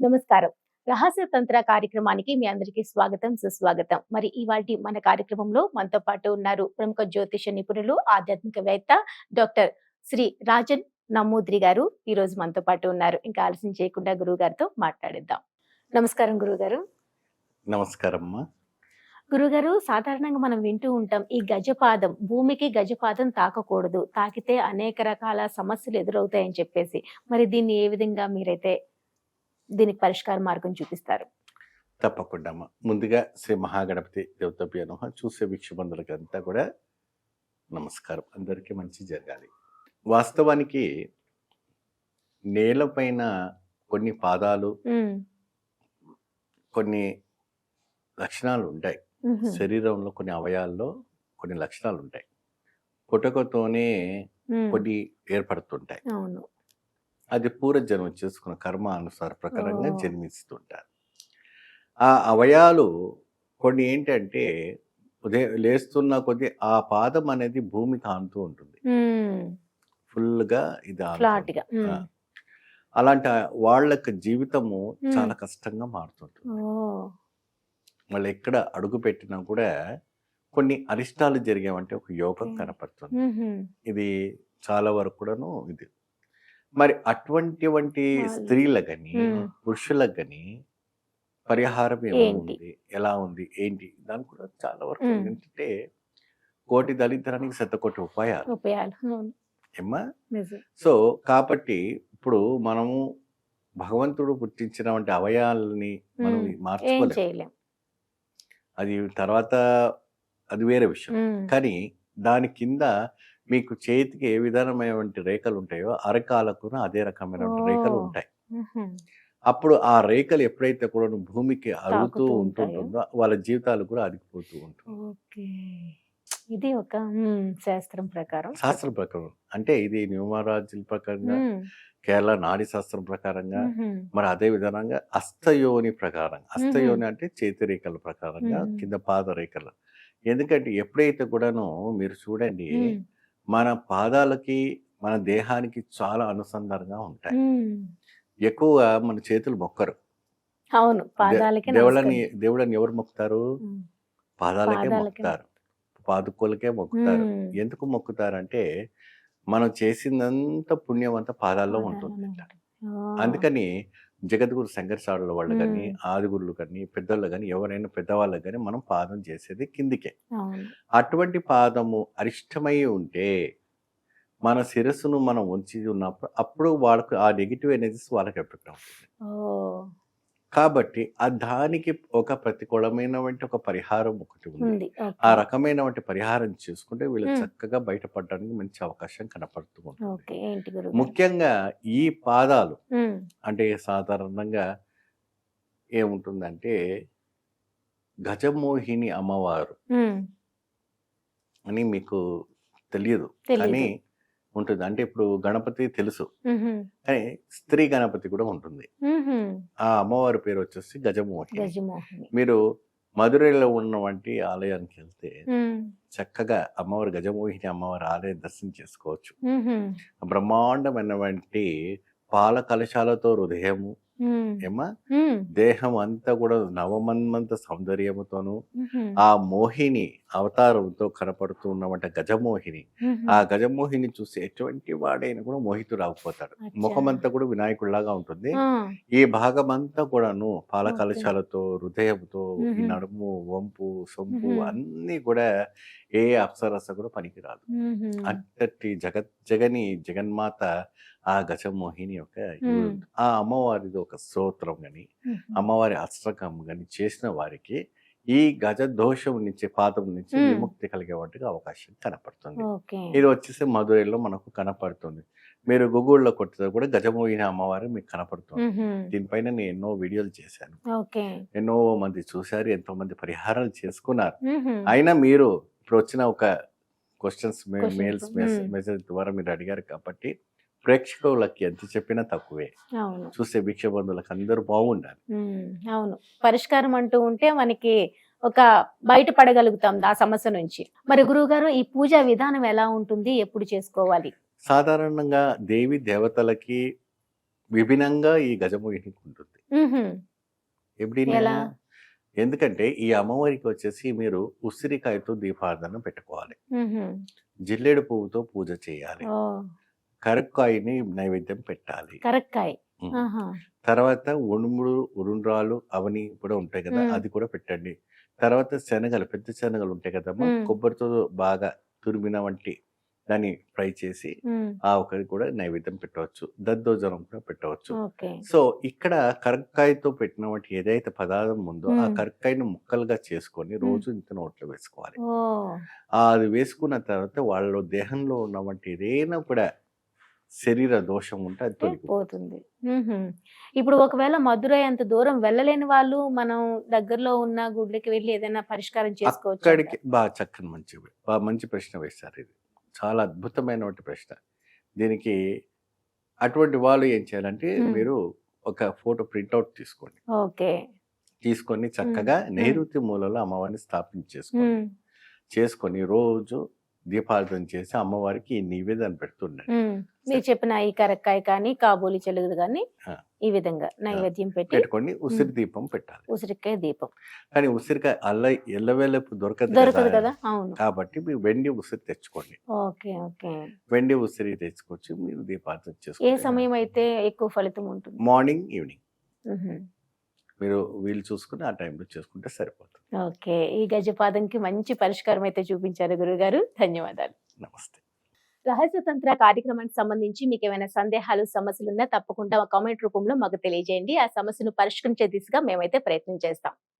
నమస్కారం. రహస్య తంత్ర కార్యక్రమానికి మీ అందరికీ స్వాగతం సుస్వాగతం. మరి ఇవాటి మన కార్యక్రమంలో మనతో పాటు ఉన్నారు ప్రముఖ జ్యోతిష నిపుణులు ఆధ్యాత్మికవేత్త డాక్టర్ శ్రీ రాజన్ నమ్మూద్రి గారు. ఈ రోజు మనతో పాటు ఉన్నారు. ఇంకా ఆలస్యం చేయకుండా గురువు గారితో మాట్లాడిద్దాం. నమస్కారం గురువు గారు. నమస్కారం గురుగారు సాధారణంగా మనం వింటూ ఉంటాం ఈ గజపాదం భూమికి గజపాదం తాకకూడదు. తాకితే అనేక రకాల సమస్యలు ఎదురవుతాయని చెప్పేసి. మరి దీన్ని ఏ విధంగా మీరైతే దీనికి పరిష్కార మార్గం చూపిస్తారు. తప్పకుండా ముందుగా శ్రీ మహాగణపతి దేవతభ్య నమః. చూసే వీక్షబంధులకి అంతా కూడా నమస్కారం. అందరికీ మంచి జరగాలి. వాస్తవానికి నేలపైన కొన్ని పాదాలు కొన్ని లక్షణాలు ఉంటాయి శరీరంలో కొన్ని అవయాల్లో కొన్ని లక్షణాలు ఉంటాయి పుటకతోనే కొన్ని ఏర్పడుతుంటాయి. అవును. అది పూర్వజన్మ చేసుకున్న కర్మ అనుసార ప్రకారంగా. జన్మిస్తుంటారు. ఆ అవయాలు కొన్ని ఏంటంటే ఉదయం లేస్తున్న కొద్దీ ఆ పాదం అనేది భూమికి ఆనుతూ ఉంటుంది. ఫుల్గా ఇది. అలాంటి వాళ్ళకి జీవితము. చాలా కష్టంగా మారుతుంటుంది. వాళ్ళు ఎక్కడ అడుగు పెట్టినా కూడా కొన్ని అరిష్టాలు జరిగామంటే ఒక యోగం. కనపడుతుంది. ఇది చాలా వరకు కూడాను ఇది మరి అటువంటి వంటి స్త్రీలకు కానీ. పురుషులకు కానీ పరిహారం? ఏముంది ఎలా ఉంది? ఏంటి? దాని కూడా చాలా వరకు. ఏంటంటే కోటి దళిద్రానికి శతకోటి ఉపాయాలు. ఏమ్మా? నిజం. సో కాబట్టి ఇప్పుడు మనము భగవంతుడు పుట్టించినటువంటి అవయాలని మనం మ్మ్. ఏం మార్చుకోలేం. చేయలేం. అది తర్వాత అది వేరే విషయం. కానీ దాని కింద మీకు చేతికి ఏ విధానమైనటువంటి రేఖలు ఉంటాయో అరకాలకు అదే రకమైన రేఖలు. ఉంటాయి అప్పుడు ఆ రేఖలు ఎప్పుడైతే కూడా భూమికి అరుగుతూ ఉంటుంటుందో వాళ్ళ జీవితాలు కూడా అరిగిపోతూ ఉంటుంది ఓకే. ఇది ఒక శాస్త్రం ప్రకారం. శాస్త్రం ప్రకారం. అంటే ఇది న్యూమరాజుల ప్రకారంగా కేరళ నాడి శాస్త్రం ప్రకారంగా మరి అదే విధానంగా అస్తయోని ప్రకారం. అస్తయోని అంటే చేతి రేఖల ప్రకారంగా. కింద పాద రేఖలు ఎందుకంటే ఎప్పుడైతే కూడాను మీరు చూడండి మన పాదాలకి మన దేహానికి చాలా అనుసంధానంగా ఉంటాయి. ఉమ్. ఎక్కువ మన చేతులు మొక్కరు. అవును. పాదాలకి దేవుళ్ళని దేవుళ్ళని ఎవరు మొక్కుతారు? పాదాలకే మొక్కుతారు. పాదుకోలకే మొక్కుతారు. ఎందుకు మొక్కుతారంటే మనం చేసిందంతా పుణ్యం అంతా పాదాల్లో ఉంటుంది. అందుకని జగద్గురు శంకరచారుల వాళ్ళు కానీ. ఆదిగురులు కానీ పెద్దోళ్ళు కానీ ఎవరైనా పెద్దవాళ్ళకి కానీ మనం పాదం చేసేది కిందికే. అటువంటి పాదము అరిష్టమై ఉంటే మన శిరస్సును మనం ఉంచి ఉన్నప్పుడు అప్పుడు వాళ్ళకు ఆ నెగిటివ్ ఎనర్జీస్ వాళ్ళకి ఎఫెక్ట్ అవుతుంది. కాబట్టి ఆ దానికి ఒక ప్రతికూలమైనటువంటి ఒక పరిహారం ఒకటి ఉంది. ఆ రకమైనటువంటి పరిహారం చేసుకుంటే వీళ్ళు. చక్కగా బయటపడడానికి మంచి అవకాశం కనపడుతూ ఉంటుంది. ముఖ్యంగా ఈ పాదాలు అంటే సాధారణంగా ఏముంటుందంటే గజమోహిని అమ్మవారు అని మీకు తెలియదు. కానీ ఉంటుంది. అంటే ఇప్పుడు గణపతి తెలుసు. కానీ స్త్రీ గణపతి కూడా ఉంటుంది. ఆ అమ్మవారి పేరు వచ్చేసి గజమోహిని. మీరు మధురైలో ఉన్నవంటి ఆలయానికి వెళ్తే చక్కగా అమ్మవారి గజమోహిని అమ్మవారి ఆలయం దర్శనం చేసుకోవచ్చు. బ్రహ్మాండమైనటువంటి పాల కలశాలతో హృదయము ఏమా దేహం అంతా కూడా నవమన్మంత సౌందర్యముతోను ఆ మోహిని అవతారంతో కనపడుతూ ఉన్నమాట గజమోహిని. ఆ గజమోహిని చూసి ఎటువంటి వాడైనా కూడా మోహితుడు రాకపోతాడు అచ్చా. ముఖమంతా కూడా వినాయకుడిలాగా ఉంటుంది ఈ భాగం అంతా కూడాను పాల ఓకే. కలశాలతో హృదయంతో ఈ. నడుము వంపు సొంపు. అన్ని కూడా ఏ అప్సరస కూడా పనికిరాదు అంతటి జగత్ జగని జగన్మాత ఆ గజమోహిని యొక్క. ఆ అమ్మవారిది ఒక స్తోత్రం గని. అమ్మవారి అష్టకం గని చేసిన వారికి ఈ గజ దోషం నుంచి పాదం నుంచి. విముక్తి కలిగేవాటికి అవకాశం కనపడుతుంది. ఇది వచ్చేసి మధురైలో మనకు కనపడుతుంది. మీరు గూగుల్లో కొట్టితే కూడా గజమోహిని అమ్మవారు మీకు కనపడుతుంది. దీనిపైన నేను ఎన్నో వీడియోలు చేశాను. ఎన్నో మంది చూశారు ఎంతో మంది పరిహారాలు చేసుకున్నారు. అయినా మీరు ఇప్పుడు వచ్చిన ఒక క్వశ్చన్స్ మెయిల్స్. మెసేజ్ ద్వారా మీరు అడిగారు కాబట్టి ప్రేక్షకులకి ఎంత చెప్పినా తక్కువే. అవును. చూసే భిక్ష బంధువులకు అందరూ బాగుండాలి అవును. పరిష్కారం అంటూ ఉంటే మనకి ఒక బయటపడగలుగుతాం ఆ సమస్య నుంచి. మరి గురువు గారు ఈ పూజా విధానం ఎలా ఉంటుంది? ఎప్పుడు చేసుకోవాలి? సాధారణంగా దేవి దేవతలకి విభిన్నంగా ఈ గజమోహినికి ఉంటుంది. ఎప్పుడైనా? ఎలా? ఎందుకంటే ఈ అమ్మవారికి వచ్చేసి మీరు ఉసిరికాయతో దీపారాధన పెట్టుకోవాలి. జిల్లేడు పువ్వుతో పూజ చేయాలి. కరక్కాయని నైవేద్యం పెట్టాలి కరక్కాయ. తర్వాత ఉడుములు ఉరుండ్రాలు అవని కూడా ఉంటాయి కదా. అది కూడా పెట్టండి తర్వాత శనగలు పెద్ద శనగలు ఉంటాయి కదమ్మా మ్మ్. కొబ్బరితో బాగా తురిమిన వంటి దాన్ని ఫ్రై చేసి. ఆ ఒకరికి కూడా నైవేద్యం పెట్టవచ్చు దద్దోజనం కూడా పెట్టవచ్చు సో ఇక్కడ కరక్కాయతో పెట్టిన వంటి ఏదైతే పదార్థం ఉందో ఆ. కరక్కాయను ముక్కలుగా చేసుకొని రోజు ఇంత నోట్లో వేసుకోవాలి అది వేసుకున్న తర్వాత వాళ్ళ దేహంలో ఉన్న వంటి ఏదైనా కూడా శరీర దోషం ఉంటే అది పోతుంది. ఇప్పుడు ఒకవేళ మధురై అంత దూరం వెళ్ళలేని వాళ్ళు మనం దగ్గరలో ఉన్న గుడ్లకి వెళ్ళి ఏదైనా పరిష్కారం చేసుకోవచ్చు? అక్కడికి బాగా చక్కని మంచి బాగా మంచి ప్రశ్న వేశారు ఇది. చాలా అద్భుతమైనటువంటి ప్రశ్న. దీనికి అటువంటి వాళ్ళు ఏం చేయాలంటే. మీరు ఒక ఫోటో ప్రింట్అవుట్ తీసుకోండి. ఓకే. తీసుకొని చక్కగా నైరుతి మూలలో అమ్మవారిని స్థాపించేసుకోండి. చేసుకొని రోజు దీపారాధన చేసి అమ్మవారికి నివేదన మ్మ్. మీరు చెప్పిన ఈ కరక్కాయ కానీ కాబూలి చెలుగుదు కానీ. ఈ విధంగా నైవేద్యం పెట్టి పెట్టుకొని ఉసిరి దీపం పెట్టాలి. ఉసిరికాయ దీపం. కానీ ఉసిరికాయ అల్ల ఎల్లవేళపు దొరకదు దొరకదు కదా అవును. కాబట్టి మీరు వెండి ఉసిరి తెచ్చుకోండి. Okay okay. వెండి ఉసిరి తెచ్చుకొచ్చి మీరు దీపారాధన ఏ చేసుకోండి సమయం అయితే ఎక్కువ ఫలితం ఉంటుంది? Morning evening. మీరు వీలు చూసుకుని ఆ టైంలో చేసుకుంటే సరిపోతుంది. ఓకే. ఈ గజపాదంకి మంచి పరిష్కారం అయితే చూపించారు గురుగారు. ధన్యవాదాలు. నమస్తే. రహస్యతంత్ర కార్యక్రమానికి సంబంధించి మీకు ఏమైనా సందేహాలు సమస్యలు ఉన్నా తప్పకుండా కామెంట్ రూపంలో మాకు తెలియజేయండి. ఆ సమస్యను పరిష్కరించే దిశగా మేమైతే ప్రయత్నం చేస్తాం.